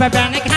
up a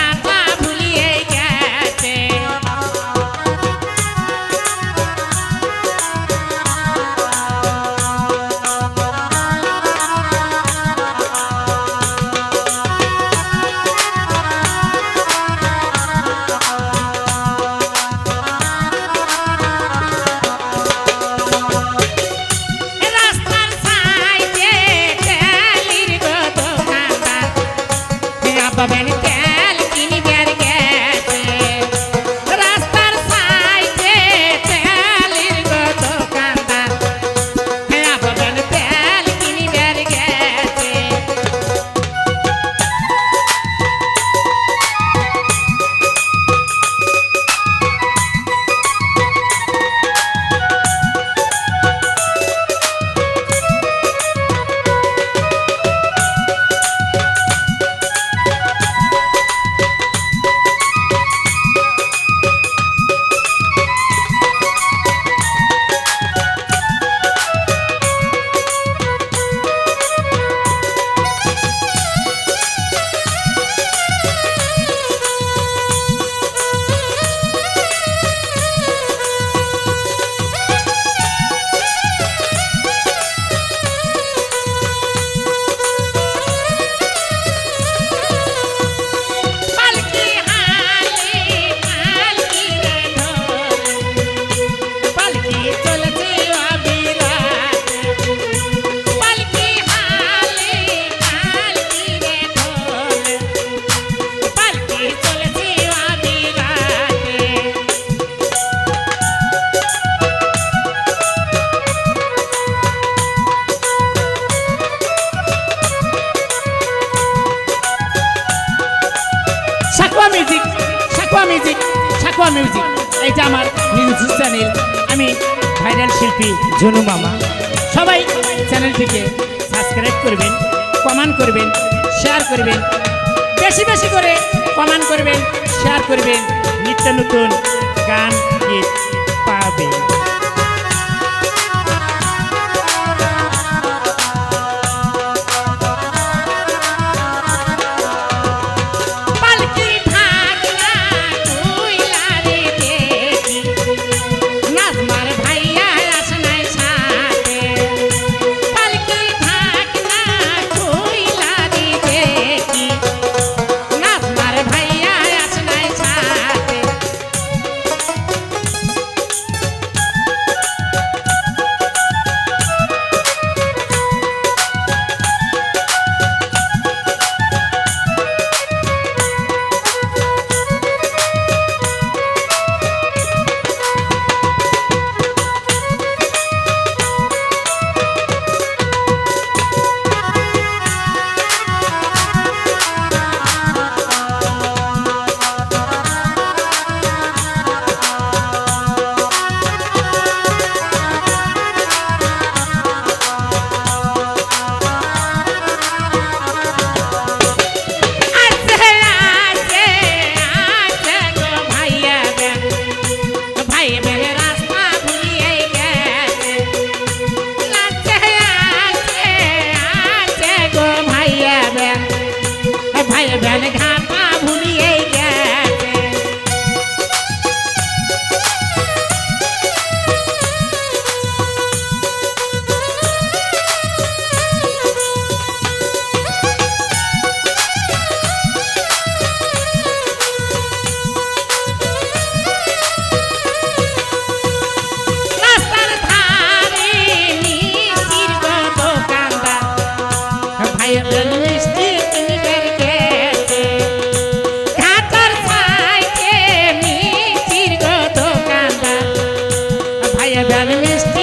music সাকুয়া music সাকুয়া music এটা আমার মিউজিক চ্যানেল আমি ভাইরাল শিল্পী ঝুনু মামা। সবাই চ্যানেলটিকে সাবস্ক্রাইব করবেন কমেন্ট করবেন শেয়ার করবেন। বেশি বেশি করে কমেন্ট করবেন শেয়ার করবেন। নিত্য নতুন গান গীত পাবেন। ব্যান মিষ্টি